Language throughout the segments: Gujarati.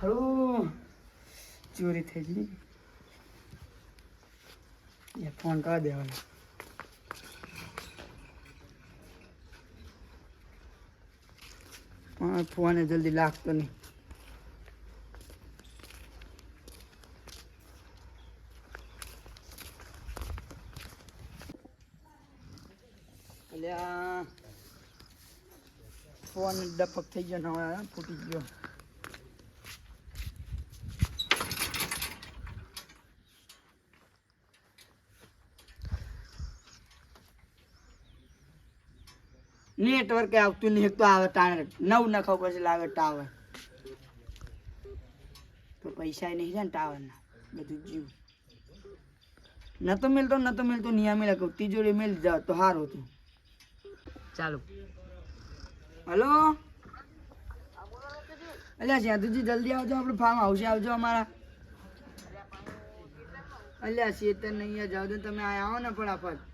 હારું ચોરી થઈ ગઈ એ ફોન કરવા દેવાનો પણ ફોન જલ્દી લાગતો નહીં ફોન ડપક થઈ ગયો ને ફૂટી ગયો નેટવર્ક આવતું નહીં તો આવે ટાણે. નવ નખો પછી લાગે ટાવર. તો પૈસા નહીં છે ને ટાવરના બધું જીવ. નતો મિલતો નતો મિલતો નિયમ લખું તિજોરી મિલ જાવ તો સારું હતું. ચાલો. હલો? અલ્યા સેતુજી જલ્દી આવજો આપણે ફાર્મ હાઉસે આવજો અમારા. અલ્યા શેતર નહીં જાવ તો તમે આયા આવો ને ફટાફટ.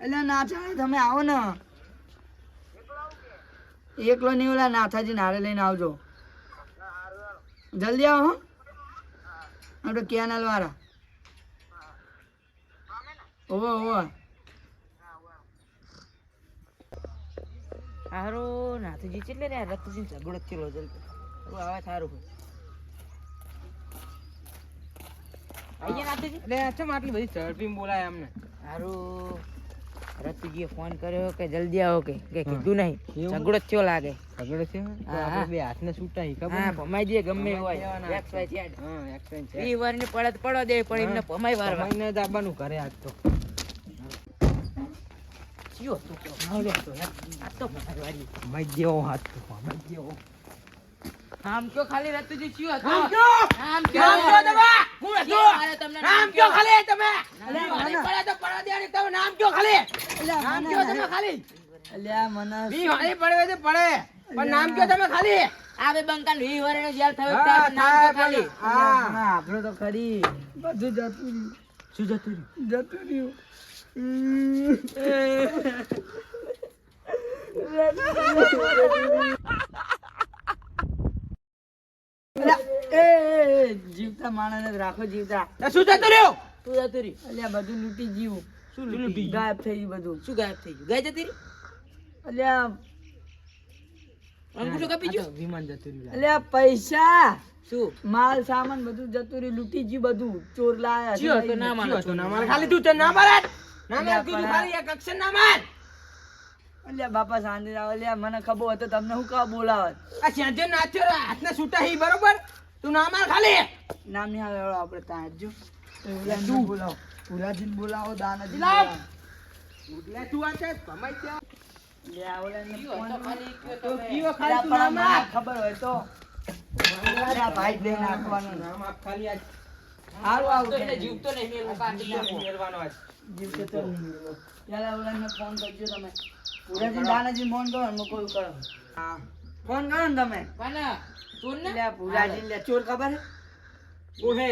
અલ્યા ના ચાલે તમે આવો ને. એકલો નહીં ઓલા નાથાજી નારે લઈને આવજો. જલ્દી આવો આપણે કેનાલ વાળા. ઓવો ઓવો. હારો નાથજી ચેટલે રે રથજી ઝઘડો થયેલો જલ્દી આવે સારું અહીંયા નાથજી? એટલે ચમ આટલી બધી ઝડપી બોલાય અમને? હારું. રતુજીએ ફોન કર્યો કે જલ્દી આવો કે કે કીધું નહીં. ઝઘડો થયો લાગે. ઝઘડો થયો? આપણે બે હાથને છૂટા હી ખબર હા ભમાઈ દે ગમે હોય. એક્સ વાય ઝેડ હા એક્સ વાય ઝેડ ઈ વારને પડત પડો દે પણ એમને ભમાઈ વાર ભમાઈને દાબાનું ઘરે આજ તો. ચિયો તો હાલો તો આ તો ભમાઈ વારી ભમાઈ જેવો હાથ તો ભમાઈ જેવો આમ કયો ખાલી રતુજી ચિયો હતો? આમ કયો? આમ કયો? તમે? હું હતો? નામ કયો ખાલી તમે? અરે? પડે તો પડવા દેવાની તમે નામ કયો ખાલી? નામ કયો તમે ખાલી? અલ્યા મને વી વાળી પડે તો પડે. પણ નામ કયો તમે ખાલી? આ બે બંકાન વી વરેનો જેલ થયો નામ કયો ખાલી. હા. હા આપણો તો ખરી. બધું જતું રહ્યું. શું જતું રહ્યું? જતું રહ્યું. જીવતા માણસ રાખો જીવતા. શું જતું રહ્યું? તું જતું રહ્યું. અલ્યા બધું લૂંટી જીવું શું લૂંટી ગાયબ થઈ ગયું બધું? શું ગાયબ થઈ ગયું? ગાય જતી રહી? અલ્યા અંગૂઠો કાપી ગયો? વિમાન જતું રહ્યું અલ્યા પૈસા! શું? માલ સામાન બધું જતું રહ્યું લૂંટી ગયું બધું. ચોર લાયા ચિયો તો ના ગયા. માનો ના મારે. ખાલી તું તો ના મારે. ના મારે અલ્યા, કીધું પણ આ- ખાલી એક અક્ષર ના માર. અલ્યા બાપા શાંતિ અલ્યા મને ખબર હતો તમને હું કા બોલાવત. આ સાંજે નાચ્યો હાથને છૂટા હી બરોબર? તું ના માર ખાલી. નામ આપડે આવે આપણે ત્યાં જો. બોલાવો. પુરાજીને બોલાવો દાનાજી લાવ. લે તું આ છે ભમાઈ ગયા ફોન તો ખાલી કયો તો તમે. કીઓ અલ્યા, ખાલી તું ના પણ માર મને ખબર હોય તો. ભાઈ દઈ નાખવાનું. ખાલી આજ હારું આવું તો જીવતો નહીં મેલું કાઢી નાખો. મેળવાનો આજ જીવ તો પેલા ઓલાને ફોન કરજો તમે. પુરાજી દાનાજી ફોન કરો ને કોઈ કરો. હા ફોન કરો ને તમે. ચોર ને? અલ્યા ચોર ખબર હે? ઓહે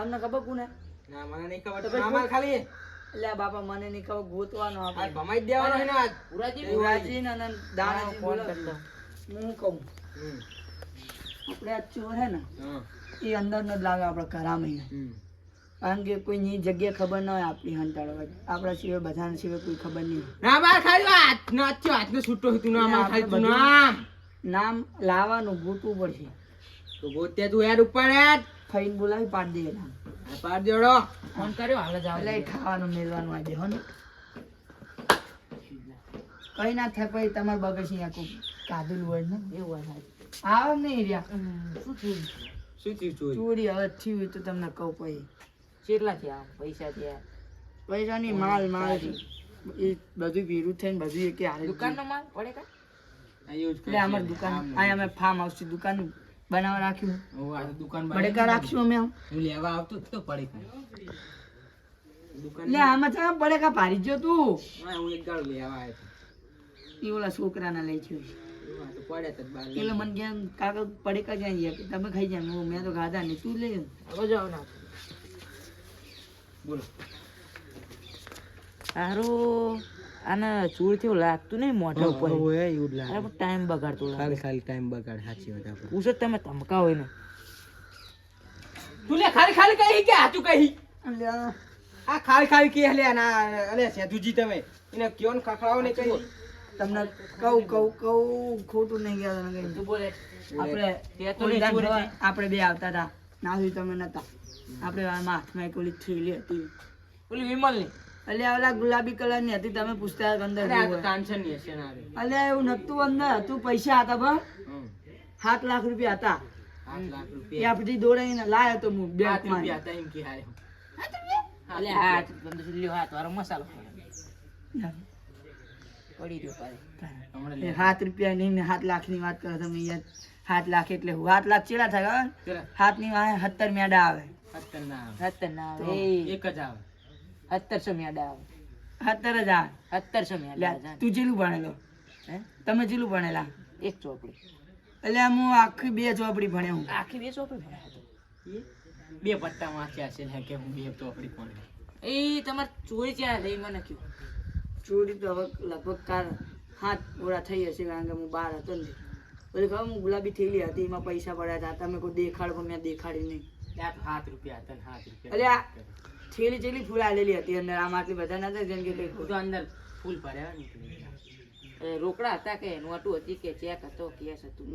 તમને ખબર કોને? ના મને નહીં ખબર. તું ખાલી એટલે બાપા મને નહીં ખબર ગોતવાનો આપણે. ભમાઈ દેવાનો છે ને આજ. પુરાજી ને? પુરાજી ને દાનાજી ફોન કરતો. હું કહું? હમ. આપણે આ ચોર હે ને એ અંદર ન લાગે આપણે ઘરામાં હમ. કારણ કે કોઈની જગ્યા ખબર ના હોય આપણી હંતાડવા આપણા સિવાય બધાને સિવાય કોઈ ખબર નહીં. ના બાર ખાલી હાથ નાચ્યો હાથને છૂટો હોય તું ના માર ખાલી તું નામ. નામ લાવવાનું ગોતવું પડશે. તો ગોતે તું યાર ઉપર ખાઈને બોલાવી પાડી દે એના આ દેડો ફોન કર્યો હાલ જ આવો. એટલે ખાવાનું મેળવાનું આજે હો ને. કઈ ના થાય પછી તમારે બગસ અહીંયા કોઈ કાઢેલું હોય ને. એવું હોય આવે નહીં રહ્યા શું થયું? શું થયું ચોરી? ચોરી હવે થયું હોય તો તમને કહું પછી કેટલા થયા પૈસા થયા? પૈસાની માલ માલ. એ બધું ભીરું થઈને બધું એકે હારે દુકાનનો માલ? પડે કા? એટલે અમારી દુકાન અહીંયા અમે ફાર્મ હાઉસ છે દુકાન બનાવવા રાખ્યું. હું આ દુકાન બડેકા રાખશું અમે આમ. હું લેવા આવતો તો પડે લે આમાં છે પડેકા ભારી જો તું. હું એક ગાળો લેવા આવ્યો એ ઓલા છોકરાના લઈ ગયો. એટલે મને કેમ કાકા પડેકા ક્યાં ગયા કે તમે ખાઈ જાય હું મેં તો ખાધા નહીં તું લઈ હવે જાઓ ના બોલો. સારું આને ચૂર થયું લાગતું નહીં મોઢા ઉપર. હોય એવું લાગે. અરે ટાઈમ બગાડતો લાગે. ખાલી ખાલી ટાઈમ બગાડ સાચી વાત આપણે. ઉસર તમે ધમકા હોય ને તું લે ખાલી ખાલી કહી કે હાચું કહી. આ ખાલી ખાલી કે લે ના અરે સેતુજી તમે. એને કયો ને ખખડાવો ને કહી તમને કહું કહું કહું ખોટું નહીં ગયા તને કઈ. તું બોલે. આપણે તે તો આપણે બે આવતા હતા. નાસી તમે નતા. આપણે આમાં હાથમાં એક ઓલી થેલી હતી. ઓલી વિમલ અલ્યા ઓલા ગુલાબી કલરની હતી તમે પૂછતા અંદર અલ્યા એવું નતું અંદર હતું પૈસા હતા પણ સાત લાખ રૂપિયા હતા. ત્યાં પછી દોડાઈને લાયો તો હું આઠ બેંકમાં. રૂપિયા હતા એમ કે હારે. અલે હાથ બંધ લ્યો હાથ વાળો મસાલો પડી રહ્યો પાછો. હમણાં એ લે. સાત રૂપિયા નહીં ને સાત લાખની વાત કરો તમે યાર. સાત લાખ એટલે હું. સાત લાખ ચેલા થાય હાથ સાતની સત્તર મેડા આવે. સત્તર ના આવે. સત્તર ના આવે. એક જ આવે. સત્તરસો મેડા આવે સત્તર હજાર. સત્તરસો મેડા તું જેલું ભણેલો? હે? તમે જેલું ભણેલા? એક ચોપડી. એટલે હું આખી બે ચોપડી ભણ્યો હું. આખી બે ચોપડી ભણ્યા તો. બે પત્તા વાંચ્યા છે ને કે હું બે ચોપડી પણ એ તમારે ચોરી ક્યાં થઈ? મને કહ્યું ચોરી તો હવે લગભગ કાર હાથ પૂરા થઈ હશે કારણ કે હું બહાર હતો ને. પછી ખબર હું ગુલાબી થેલી હતી એમાં પૈસા પડ્યા હતા. તમે કોઈ દેખાડ પણ મેં દેખાડી નહીં. હાથ રૂપિયા હતા હાથ રૂપિયા અલે છેલી છેલી ફૂલ આલેલી હતી અંદર આમ આટલી બધા નતા જેમ કે કઈ તો અંદર ફૂલ પડ્યા નીકળી રોકડા હતા કે નોટું હતી કે ચેક હતો કેસ હતું?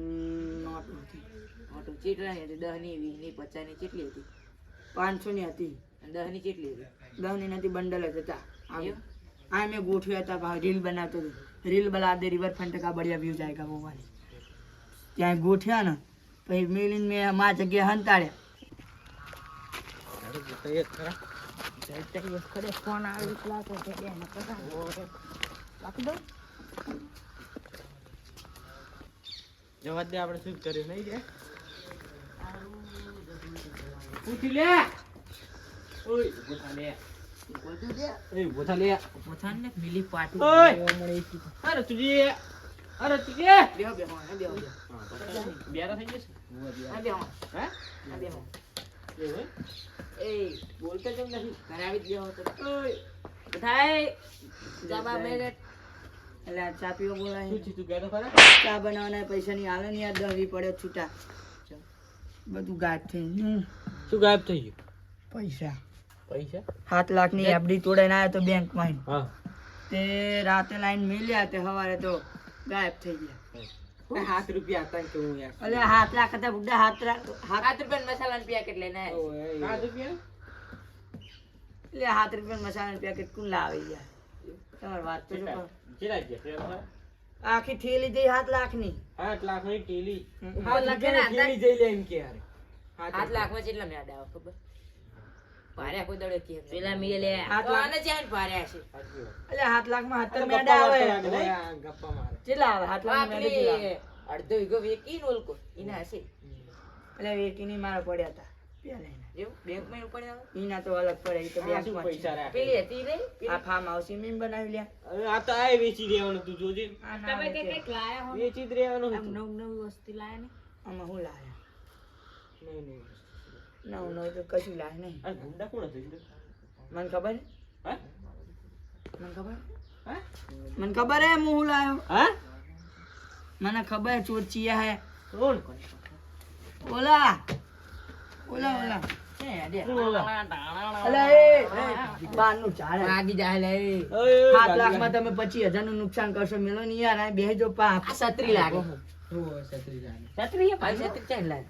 નોટું હતી નોટું ચીટલાની હતી? દહની વીસની પચાસની ચીટલી હતી? પાંચસોની હતી. દહની ચીટલી હતી? દહની નથી બંડલ જ હતા. આ મેં ગોઠવ્યા હતા રીલ બનાવતો હતો. રીલ બના દે રિવરફ્રન્ટ કા બઢિયા વ્યૂ જાય કા મોબાઈલ ત્યાં ગોઠ્યા ને પછી મેલીને મેં મા જગ્યા હંતાડ્યા ફોન આવી જવા દે આપણે શું કર્યું નહીં રે પૂછી લે. ઓય ગોથા લે એ ગોથા લે પોતાને ને મિલી પાટી ઓય અરે તુજી અરે તુજી બેહો બેહો બેહો બેહો બેરા થઈ જશે બેહો હે બેહો એ બોલતો કેમ નથી? ઘરે આવી જ બેહો તો બધાય જાબા મેલે એટલે ચા પીવા બોલાય. શું તું? કહેતો ખરા ચા બનાવવાના પૈસા ની હાલે ને વી છૂટા. બધું ગાયબ થઈ ગયું. શું ગાયબ થઈ ગયું? પૈસા. પૈસા? સાત લાખની એફડી તોડાઈને આવ્યો તો બેંકમાં તે રાતે લાઈન મેલ્યા તે સવારે તો ગાયબ થઈ ગયા. હાથ રૂપિયા હતા કે હું યાર. અલે હાથ લાખ હતા બુડા હાથ લાખ હાથ હાથ રૂપિયા મસાલાનું પેકેટ લઈને આવ્યા હાથ રૂપિયા? એટલે હાથ રૂપિયા મસાલાનું પેકેટ કોણ લાવે યાર. તમારે વાત તો? કેટલા? ગયા આખી થેલી જઈ સાત લાખની આઠ લાખની ટેલી ઉપર હાથ લાખની હતા. જઈ લે એમ કે યાર હાથ લાખમાં કેટલા મેળ આવે ખબર? ભાર્યા કોઈ દડે કે પેલા મીએ લે હાથ તો લાખ- ભાર્યા છે. એટલે હાથ લાખમાં સત્તર મેડા આવે મારતો લાગે, આ ગપ્પા મારે. કેટલા આવે? હાથ લાખ મેડા કેટલા અડધો વીઘો વેકી ને ઓલકો. એના હશે. એટલે વેકી ની મારા પડ્યા હતા તો અલગ પડે તો બેંક પૈસા પેલી હતી નહીં? આ ફાર્મ હાઉસ મેં બનાવી લ્યા. હવે આ તો વેચી દેવાનું તું જોજે. તમે કઈ કંઈક લાયા હો? વેચી જ રહેવાનું નવ નવ નવી વસ્તુ લાયા ને? આમાં હું લાયા? નહીં નહીં નવ નવ તો કશું લાય નહીં. ગુંડા કોણ હતું મને ખબર? હે? હા મને ખબર? હા? મને ખબર હે હું હું લાયો? હે? મને ખબર ચોર ચિયા હે. કોણ ઓલા. ઓલા ઓલા. તમે પચીસ હજારનું નુકસાન કરશો. મેલો ને યાર બે જો પાપ. સત્રી છત્રી લાગે. સત્રી છત્રી જાણે. છત્રી હે ભાઈ છત્રી ચાલ લાગે?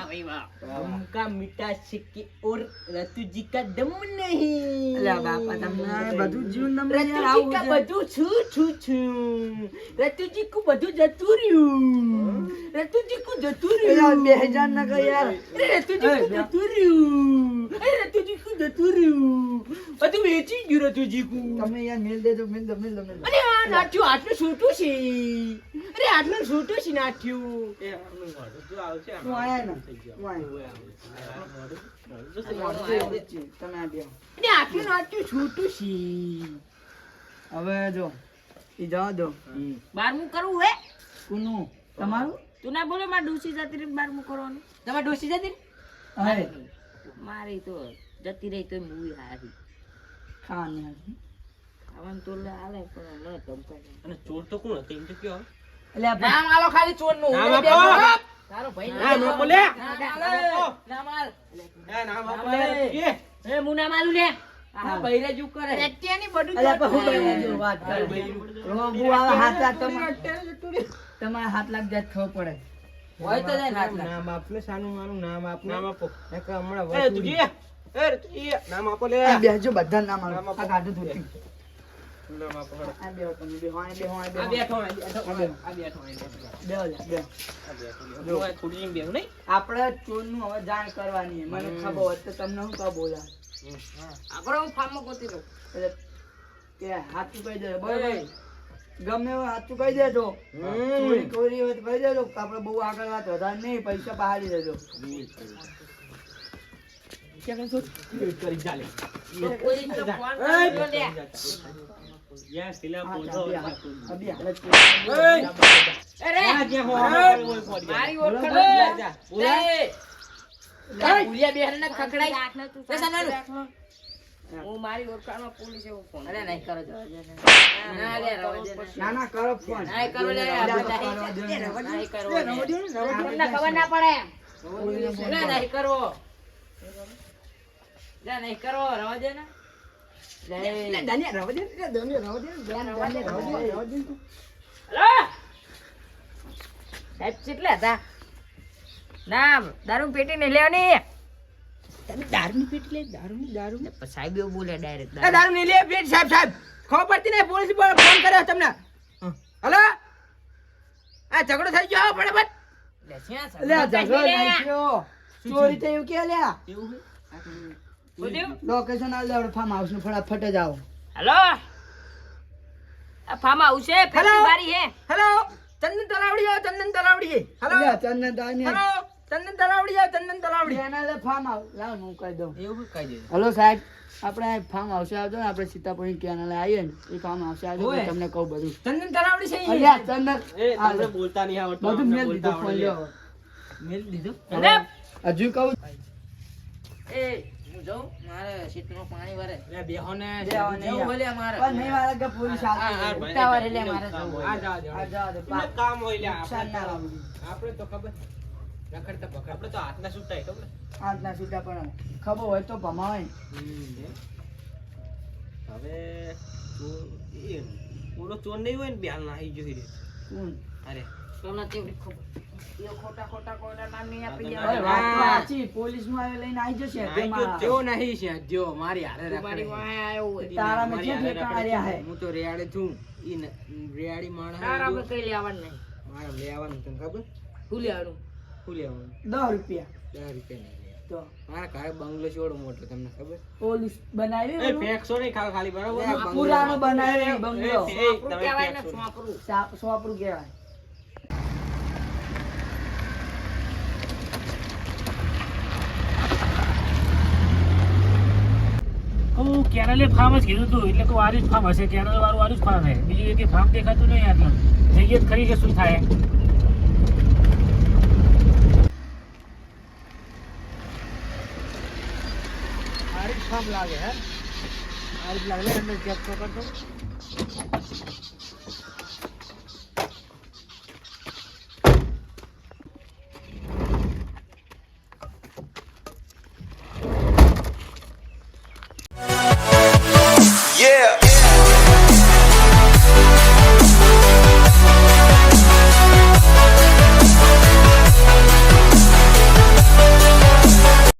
का મીઠા શિક્કી ઓર રતુજી કા દમ નહીં અલ્યા બાપા તમને બધું જીવન દમ નહીં આવું કા બધું છું છું છું રતુજી કુ બધું જતું રહ્યું રતુજી કુ જતું રહ્યું બે હજાર ના કઈ યાર રતુજી કુ જતું રહ્યું રતુજી કુ જતું રહ્યું બધું વેચી ગયું રતુજી કુ તમે યાર મેલ દેજો મેલ દો મેલ દો મેલ અરે આ નાઠ્યું આટલું છૂટું છે અરે આટલું છૂટું છે નાઠ્યું હું આયા ને હું આયા હવે જો ઈ જવા દો. બારમું કરવું હે? કુનું તમારું? તું ના બોલો મારે ડૂસી જતી રહી બારમું કરવાનું. તમારે ડોસી જતી અરે મારી તો જતી રહી તો મૂવી હારી. ખાવાની ખાવાનું તો લે હાલે પણ મને ધમકાય અને ચોર તો કોણ હતો? એમ તો કયો. એટલે નામ આલો ખાલી ચોરનું. તારો ભાઈ નામ આપો લે. ના માલ એ નામ આપો લે. એ. મુના માલું લે આ બૈરે જુ કરે અત્યારની બધું અલ્યા પણ હું છું, વાત કરે. રોગું આવે હાથ લાખ તમારે તમારે હાથ લાખ જાય ખબર પડે હોય તો જાય નાટલા નામ આપ ને સાનું માનું નામ આપ નામ આપો નકર હમણાં એ. તુજી એ તુજી નામ આપો લે આ બેસજો બધા નામ. આપો. આ ગાઢું ધોતી. નામ ચોર ચોરનું હવે જાણ કરવાની મને ખબર તો તમને હું કહું બોલા આગળ હું ફાર્મ ગોતી એટલે કે ગમે હાથ ચુકાઈ દેજો. ચોરી કોરી હોય તો કહી દેજો. આપડે બહુ આગળ વાત વધારે નહીં પૈસા પહાડી દેજો. કરી ચાલે. યા સિલા હાલત અરે આ જે હો. મારી. ભૂલિયા ને ખખડાઈ રાખ ને તું એ સામાનું. હું મારી ઓળખાણમાં પોલીસ એવો ફોન અરે નહીં કરો જો. ના લે ને. ના ના કરો ફોન ના કરો લે. નહીં લે રવા દે લે સાહેબ કેટલા હતા ના દારૂ પેટી નહીં લેવાની દારૂની પેટી લે દારૂની દારૂ સાહેબ એવું બોલે ડાયરેક્ટ દારૂ નહીં લે પેટ સાહેબ સાહેબ ખબર પડતી નહીં પોલીસ પર ફોન કર્યો તમને હલો આ ઝઘડો થઈ ગયો ફટાફટ અલ્યા ઝઘડો નહીં થયો ચોરી થયું કે લોકેશન આલ દે ફાર્મ હાઉસનું ફટાફટ જ આવો. હેલો ફાર્મ હાઉસ છે ફેક્ટરી બારી હે હેલો ચંદન તલાવડી આવો ચંદન તલાવડી હેલો ચંદન તલાવડી હેલો ચંદન તલાવડી આવો ચંદન તલાવડી. એના લે ફાર્મ હાઉસ લાવ હું કહી દઉં. એવું કહી દે? હેલો સાહેબ. આપણે ફાર્મ હાઉસે આવજો ને આપણે સીતાપુરી કેનાલે આવીએ ને એ ફાર્મ હાઉસે આવજો તમને કહું બધું. ચંદન તલાવડી છે. અલ્યા ચંદન. એ તમને બોલતા નહીં આવડતું બધું મેલ દીધું ફોન લ્યો. મેલ દીધું? હજુ કહું. એ હું જાઉં? મારે સીટમાં પાણી વારે. લે બેહો ને બેહો ને. જવું ભલે મારે. પણ નહીં વાળા કે પોલીસ આ- આ આવતી ભાઈ ઉતાવળ એટલે મારે આ જાઓ, જાઓ. આ જા કામ હોય લે આપણે તો- લાવવું આપણે તો ખબર. પકડ આપણે તો હાથના છૂટા ખબર? પણ ખબર હોય તો ભમાવાય હવે પૂરો ચોર નહીં હોય ને બેહાલ નાહી જોઈ રે શું? અરે. તમને કેવડી ખબર? ખોટા ખોટા લઈને આવી જશે નહીં છે જો મારી હારે આવ્યો તારા મેં હે. તો રેયાડે ઈ રેયાડી માણસ તારા કઈ લેવાનું નહીં. મારે લેવાનું તને ખબર? શું લેવાનું? શું લેવાનું? દસ રૂપિયા. દસ રૂપિયા નહીં. લેવા. તો. મારા ઘરે બંગલો છોડો મોટો તમને ખબર? પોલીસ બનાવી એ ફેંકશો નહીં ખાલી ખાલી બરાબર? લે, બંગલો. બંગલો. એ, એ, આપણું તમે કહેવાય ને ફેંકશો નહીં. સોંપરું. સા- સોપરું કહેવાય. હું કેરલે ફાર્મ જ કીધું હતું એટલે કે વારું જ ફાર્મ હશે. કેરલ વાળું વારું જ ફાર્મ હે બીજું એક ફાર્મ દેખાતું નહીં આટલું. જઈએ જ ખરી કે શું થાય? લાગે હે? લાગે અંદર ચેક તો કરતો.